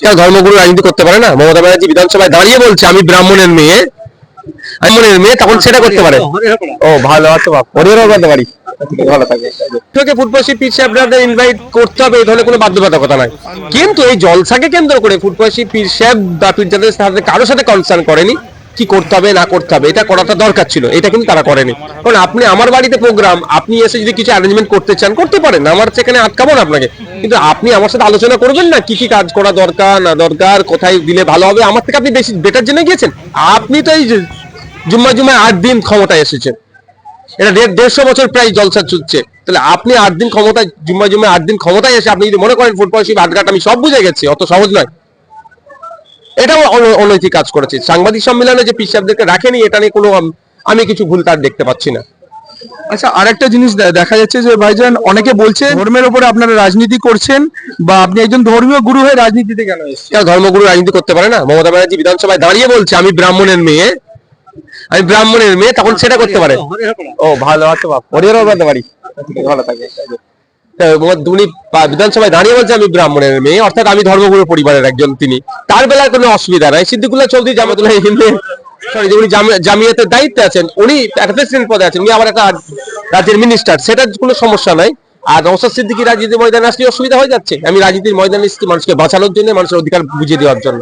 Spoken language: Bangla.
কেউ ধর্মগুরু রাজনীতি করতে পারে না? মমতা ব্যানার্জি বিধানসভায় দাঁড়িয়ে বলছে, আমি ব্রাহ্মণের মেয়ে। ব্রাহ্মণের মেয়ে তখন সেটা করতে পারে। ও, ভালো আছে পরিবারও করতে পারি কোনো জলসাকে কেন্দ্র করে বা কারোর সাথে কনসার্ন করেনি, কি করতে হবে, না করতে হবে, এটা করাটা দরকার ছিল। এটা কিন্তু তারা করেনি। কারণ আপনি আমার বাড়িতে প্রোগ্রাম আপনি এসে যদি কিছু অ্যারেঞ্জমেন্ট করতে চান, করতে পারেন। আমার সেখানে আটকাবো না আপনাকে। কিন্তু আপনি আমার সাথে আলোচনা করবেন না, কি কি কাজ করা দরকার, না দরকার, কোথায় দিলে ভালো হবে, আমার থেকে আপনি বেশি বেটার জেনে গিয়েছেন। আপনি তো এই জুম্মা জুম্মা আট দিন ক্ষমতায় এসেছেন। এটা দেড় দেড়শো বছর প্রায় জলসা চুচ্ছে তাহলে আপনি আট দিন ক্ষমতায় জুম্মা জুম্মা আট দিন ক্ষমতায় এসে আপনি যদি মনে করেন ফুটবল শিব আটঘাট আমি সব বুঝে গেছি, অত সহজ নয়। এটাও অন- অনৈতিক কাজ করেছে। সাংবাদিক সম্মেলনে যে পিসাবদেরকে রাখেনি, এটা নিয়ে কোনো আমি কিছু ভুল তার দেখতে পাচ্ছি না। আচ্ছা আরেকটা জিনিস দেখা যাচ্ছে যে ভাইজান অনেকে বলছে ধর্মের উপরে আপনারা রাজনীতি করছেন বা আপনি একজন ধর্মীয় গুরু হয়ে রাজনীতিতে কেন এসেছেন? ধর্মগুরু রাজনীতি করতে পারে না? মমতা ব্যানার্জি বিধানসভায় দাঁড়িয়ে বলছে আমি ব্রাহ্মণের মেয়ে। আমি ব্রাহ্মণের মেয়ে তখন সেটা করতে পারে। ও ভালো আছে বাপ। পরিবারও করতে পারি ভালো উনি বিধানসভায় দাঁড়িয়ে বলছে আমি ব্রাহ্মণের মেয়ে। অর্থাৎ আমি ধর্মগুরু পরিবারের একজন তিনি। তার বেলায় কোনো অসুবিধা নাই। সিদ্দিকুল্লাহ চৌধুরী জামাতুল্লাহ হিন্দু সরি যে উনি জামিয়াতের দায়িত্বে আছেন, উনি একটা প্রেসিডেন্ট পদে আছেন, উনি আবার একটা রাজ্যের মিনিস্টার সেটার কোনো সমস্যা নাই আর নৌসাদ সিদ্দিকি রাজনীতি ময়দানে আসলে অসুবিধা হয়ে যাচ্ছে আমি রাজনীতির ময়দানে এসেছি মানুষকে বাঁচানোর জন্য, মানুষের অধিকার বুঝিয়ে দেওয়ার জন্য